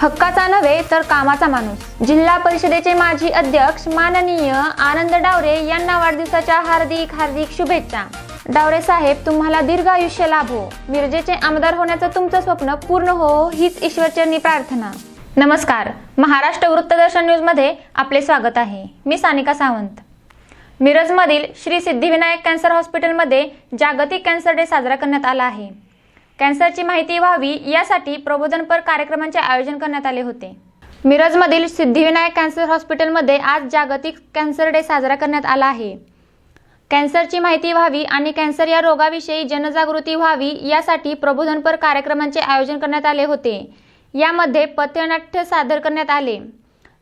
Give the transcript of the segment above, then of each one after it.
हक्काचा नव्हे तर कामाचा माणूस. जिल्हा परिषदेचे माजी अध्यक्ष माननीय आनंद डावरे यांना वाढदिवसाच्या हार्दिक हार्दिक शुभेच्छा. डावरे साहेब तुम्हाला दीर्घ आयुष्य लाभो. मिरजेचे आमदार होण्याचं तुमचं स्वप्न पूर्ण हो हीच ईश्वरचरणी प्रार्थना. नमस्कार. महाराष्ट्र वृत्तदर्शन न्यूजमध्ये आपले स्वागत आहे. मी सानिका सावंत. मिरजमधील श्री सिद्धिविनायक कॅन्सर हॉस्पिटलमध्ये जागतिक कॅन्सर डे साजरा करण्यात आला आहे. कॅन्सरची माहिती व्हावी यासाठी प्रबोधनपर कार्यक्रमांचे आयोजन करण्यात आले होते. मिरजमधील सिद्धिविनायक कॅन्सर हॉस्पिटलमध्ये आज जागतिक कॅन्सर डे साजरा करण्यात आला आहे. कॅन्सरची माहिती व्हावी आणि कॅन्सर या रोगाविषयी जनजागृती व्हावी यासाठी प्रबोधनपर कार्यक्रमांचे आयोजन करण्यात आले होते. यामध्ये पथनाट्य सादर करण्यात आले.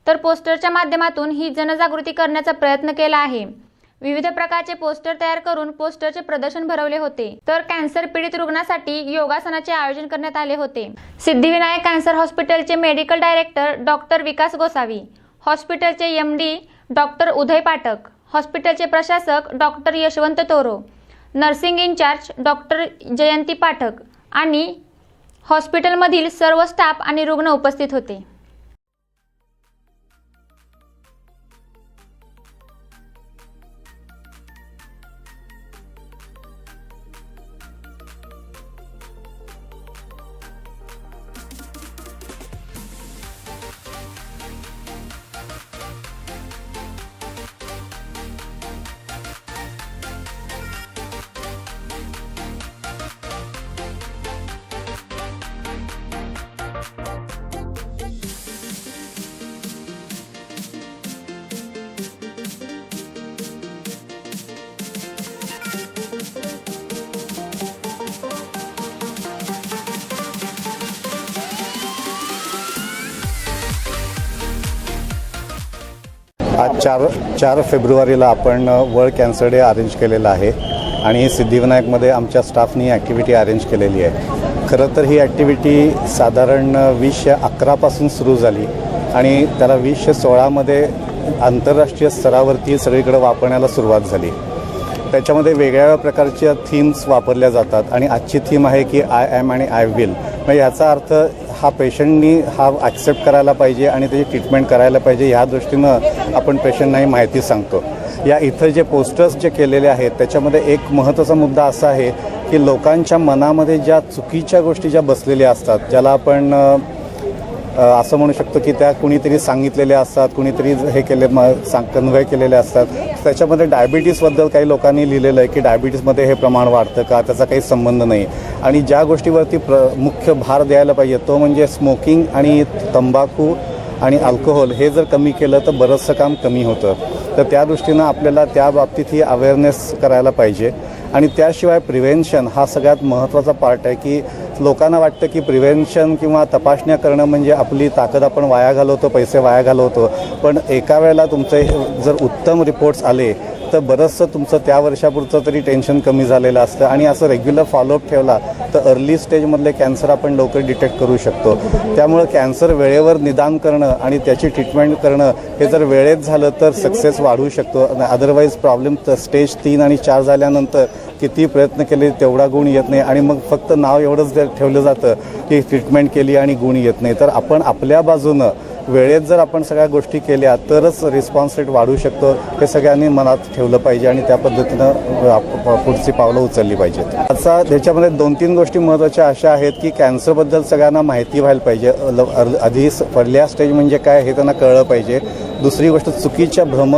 तर पोस्टरच्या माध्यमातून ही जनजागृती करण्याचा प्रयत्न केला आहे. विविध प्रकारचे पोस्टर तयार करून पोस्टरचे प्रदर्शन भरवले होते. तर कॅन्सर पीडित रुग्णासाठी योगासनाचे आयोजन करण्यात आले होते. सिद्धिविनायक कॅन्सर हॉस्पिटलचे medical director doctor Vikas Gosavi हॉस्पिटलचे M D. Doctor Uday Pathak हॉस्पिटलचे प्रशासक doctor Yashwant Toro nursing in charge doctor Jayanti Pathak आणि हॉस्पिटलमधील सर्व स्टाफ आणि रुग्ण उपस्थित होते. हा चार चार फेब्रुवारीला आपण वर्ल्ड कॅन्सर डे अरेंज केलेला आहे. आणि सिद्धिविनायकमध्ये आमच्या स्टाफनी ॲक्टिव्हिटी अरेंज केलेली आहे. खरं तर ही ॲक्टिव्हिटी साधारण वीसशे अकरापासून सुरू झाली. आणि त्याला वीसशे सोळामध्ये आंतरराष्ट्रीय स्तरावरती सगळीकडे वापरण्याला सुरुवात झाली. त्याच्यामध्ये वेगळ्या प्रकारच्या थीम्स वापरल्या जातात. आणि आजची थीम आहे की आय ॲम आणि आय विल मग याचा अर्थ हा पेशंटनी हा ॲक्सेप्ट करायला पाहिजे आणि त्याची ट्रीटमेंट करायला पाहिजे ह्या दृष्टीनं आपण पेशंटनाही माहिती सांगतो. या इथं जे पोस्टर्स जे केलेले आहेत त्याच्यामध्ये एक महत्त्वाचा मुद्दा असा आहे की लोकांच्या मनामध्ये ज्या चुकीच्या गोष्टी ज्या बसलेल्या असतात ज्याला आपण असं म्हणू शकतो की त्या कुणीतरी सांगितलेल्या असतात कुणीतरी हे केले म सांग कन्व्हे केलेले असतात. त्याच्यामध्ये डायबिटीसबद्दल काही लोकांनी लिहिलेलं आहे की डायबिटीसमध्ये हे प्रमाण वाढतं का? त्याचा काही संबंध नाही. आणि ज्या गोष्टीवरती प्र मुख्य भार द्यायला पाहिजे तो म्हणजे स्मोकिंग आणि तंबाखू आणि अल्कोहोल हे जर कमी केलं तर बरंचसं काम कमी होतं. तर त्या दृष्टीनं आपल्याला त्या बाबतीत ही अवेअरनेस करायला पाहिजे. आणि त्याशिवाय प्रिव्हेन्शन हा सगळ्यात महत्त्वाचा पार्ट आहे की लोकांना वाटतं की प्रिव्हेन्शन किंवा तपासण्या करणं म्हणजे आपली ताकद आपण वाया घालवतो पैसे वाया घालवतो. पण एका वेळेला तुमचे जर उत्तम रिपोर्ट्स आले तर बरंचसं तुमचं त्या वर्षापुरचं तरी टेन्शन कमी झालेलं असतं. आणि असं रेग्युलर फॉलोअप ठेवला तर अर्ली स्टेजमधले कॅन्सर आपण लवकर डिटेक्ट करू शकतो. त्यामुळं कॅन्सर वेळेवर निदान करणं आणि त्याची ट्रीटमेंट करणं हे जर वेळेत झालं तर सक्सेस वाढू शकतो. अदरवाईज प्रॉब्लेम स्टेज तीन आणि चार झाल्यानंतर किती प्रयत्न केले तेवढा गुण येत नाही. आणि मग फक्त नाव एवढंच ठेवलं जातं की ट्रीटमेंट केली आणि गुण येत नाही. तर आपण आपल्या बाजूनं वेळेत जर आपण सगळ्या गोष्टी केल्या तरच रिस्पॉन्स रेट वाढू शकतो. हे सगळ्यांनी मनात ठेवलं पाहिजे आणि त्या पद्धतीनं पुढची पावलं उचलली पाहिजेत. आता त्याच्यामध्ये दोन तीन गोष्टी महत्त्वाच्या अशा आहेत की कॅन्सरबद्दल सगळ्यांना माहिती व्हायला पाहिजे. ल- आधी पहिल्या स्टेज म्हणजे काय हे त्यांना कळलं पाहिजे. दुसरी गोष्ट चुकीच्या भ्रम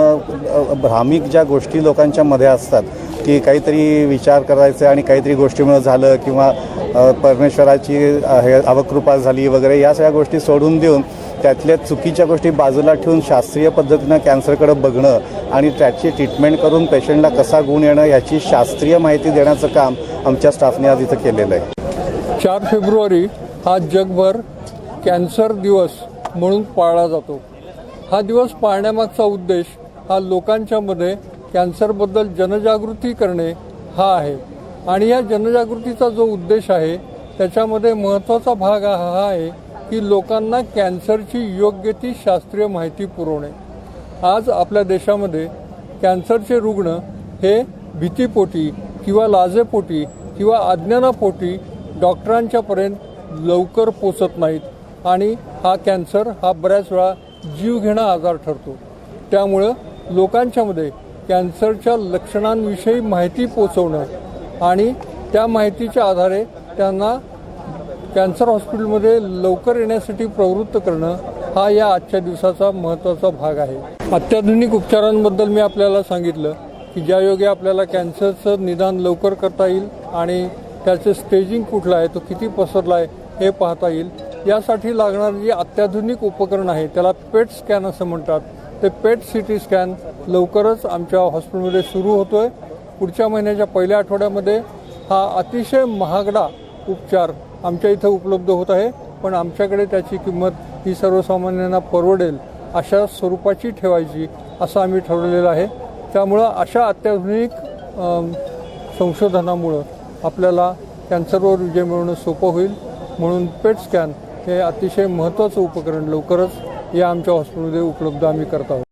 भ्रामिक ज्या गोष्टी लोकांच्या मध्ये असतात की काहीतरी विचार करायचं आणि काहीतरी गोष्टीमुळे झालं किंवा परमेश्वराची हे अवकृपा झाली वगैरे या सगळ्या गोष्टी सोडून देऊन त्यातल्या चुकीच्या गोष्टी बाजूला ठेवून शास्त्रीय पद्धतीनं कॅन्सरकडे बघणं आणि त्याची ट्रीटमेंट करून पेशंटला कसा गुण येणं याची शास्त्रीय माहिती देण्याचं काम आमच्या स्टाफने आज इथं केलेलं आहे. चार फेब्रुवारी हा जगभर कॅन्सर दिवस म्हणून पाळला जातो. हा दिवस पाळण्यामागचा उद्देश हा लोकांच्यामध्ये कॅन्सरबद्दल जनजागृती करणे हा आहे. आणि या जनजागृतीचा जो उद्देश आहे त्याच्यामध्ये महत्त्वाचा भाग हा हा आहे की लोकांना कॅन्सरची योग्य ती शास्त्रीय माहिती पुरवणे. आज आपल्या देशामध्ये कॅन्सरचे रुग्ण हे भीतीपोटी किंवा लाजेपोटी किंवा अज्ञानापोटी डॉक्टरांच्यापर्यंत लवकर पोचत नाहीत आणि हा कॅन्सर हा बऱ्याच वेळा जीवघेणा आजार ठरतो. त्यामुळं लोकांच्यामध्ये कॅन्सरच्या लक्षणांविषयी माहिती पोचवणं आणि त्या माहितीच्या आधारे त्यांना कॅन्सर हॉस्पिटलमध्ये लवकर येण्यासाठी प्रवृत्त करणं हा या आजच्या दिवसाचा महत्त्वाचा भाग आहे. अत्याधुनिक उपचारांबद्दल मी आपल्याला सांगितलं की ज्या योगे आपल्याला कॅन्सरचं निदान लवकर करता येईल आणि त्याचं स्टेजिंग कुठलं आहे तो किती पसरला आहे हे पाहता येईल. यासाठी लागणारं जे अत्याधुनिक उपकरण आहे त्याला पेट स्कॅन असं म्हणतात. ते पेट सी टी स्कॅन लवकरच आमच्या हॉस्पिटलमध्ये सुरू होतो आहे पुढच्या महिन्याच्या पहिल्या आठवड्यामध्ये हा अतिशय महागडा उपचार आमच्या इथं उपलब्ध होत आहे पण आमच्याकडे त्याची किंमत ही सर्वसामान्यांना परवडेल अशा स्वरूपाची ठेवायची असं आम्ही ठरवलेलं आहे. त्यामुळं अशा अत्याधुनिक संशोधनामुळं आपल्याला कॅन्सरवर विजय मिळवणं सोपं होईल. म्हणून पेट स्कॅन हे अतिशय महत्त्वाचं उपकरण लवकरच या आमच्या हॉस्पिटलमध्ये उपलब्ध आम्ही करत आहोत.